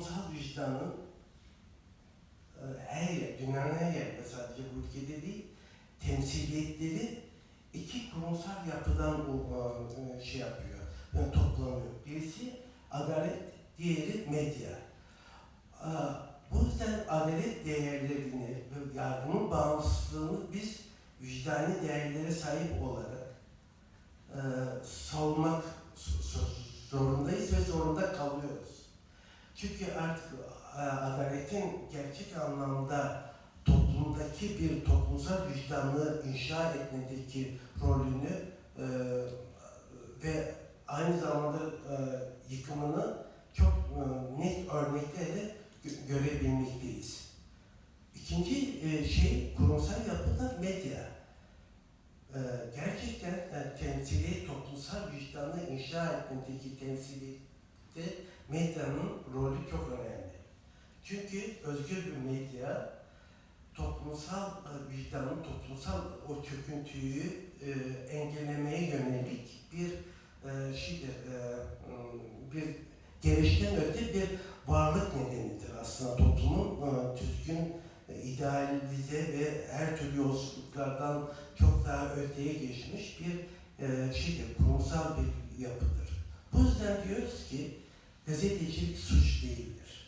toplumsal vicdanın e, her yer, dünyanın her yerinde sadece bu ülkede değil, temsiliyetleri iki kurumsal yapıdan bu e, şey yapıyor, yani toplanıyor. Birisi adalet, diğeri medya. Bu yüzden adalet değerlerini ve yargının bağımsızlığını biz vicdani değerlere sahip olarak e, savunmak zorundayız ve zorunda kalıyoruz. Çünkü artık e, adaletin gerçek anlamda toplumdaki bir toplumsal vicdanı inşa etmedeki rolünü e, ve aynı zamanda e, yıkımını çok e, net örneklerle gö- görebilmekteyiz. İkinci şey kurumsal yapıda medya. Gerçekten e, temsili, toplumsal vicdanı inşa etmedeki temsiliyette medyanın rolü çok önemli. Çünkü özgür bir medya toplumsal e, vicdanın, toplumsal o çöküntüyü e, engellemeye yönelik bir e, şeydir, e, bir gelişten öte bir varlık nedenidir aslında toplumun e, düzgün, e, idealize ve her türlü yolsuzluklardan çok daha öteye geçmiş bir e, şeydir, kurumsal bir yapıdır. Bu yüzden diyoruz ki gazetecilik suç değildir.